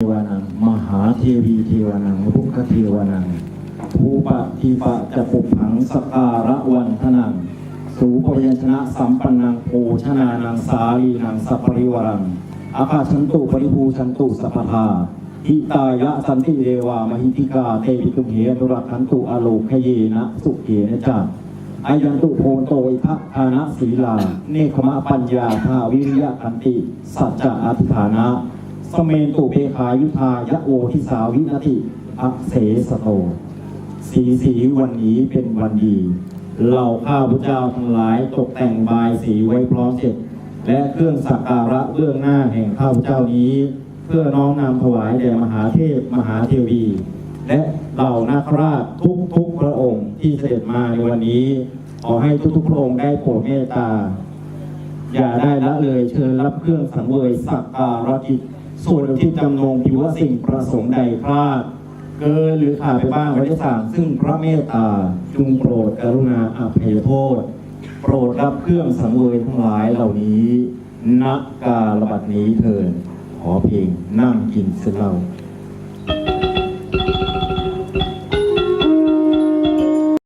เทวานังมหาเทวีเทวานังรุกขเทวานังภูปะทีปะจะปุผังสการะวันทนังสูปยัญชนะสัมปันนังโภชนานังสาลีนังสัพปริวรังอาคาชันตุปริภูชันตุสัพพาหิตายะสันติเดวามหิติกาเตปิตุเหอนุรักขันตุอโลคเยนะสุเกนะจาอายันตุโพนโตอิทะทานะศีลา เนคขมะปัญญาภาวิริยะขันติ สัจจะอธิฐานะ สเมนตุเปขายุทายะโวทิสาวินาติอักเสสโต สีสีวันนี้เป็นวันดี เราข้าพเจ้าทั้งหลายตกแต่งบายสีไว้พร้อมเสร็จ และเครื่องสักการะเบื้องหน้าแห่งข้าพเจ้านี้ เพื่อน้อมนำถวายแด่มหาเทพมหาเทวี และเหล่านาคราชทุกทุกพระองค์ที่เสด็จมาในวันนี้ ขอให้ทุกๆพระองค์ได้โปรดเมตตา อย่าได้ละเลยเชิญรับเครื่องสังเวยสักการะจิต ส่วนอุที่จำนงพิวสิ่งประสงค์ใดพลาด เกินหรือขาดไปบ้างไว้ได้สั่งซึ่งพระเมตตาจุงโปรดกรุณาอภัยโทษ โปรดรับเครื่องสังเวยทั้งหลายเหล่านี้ณกาลบัดนี้เถิดขอเพียงนั่งกินเสนเหล่า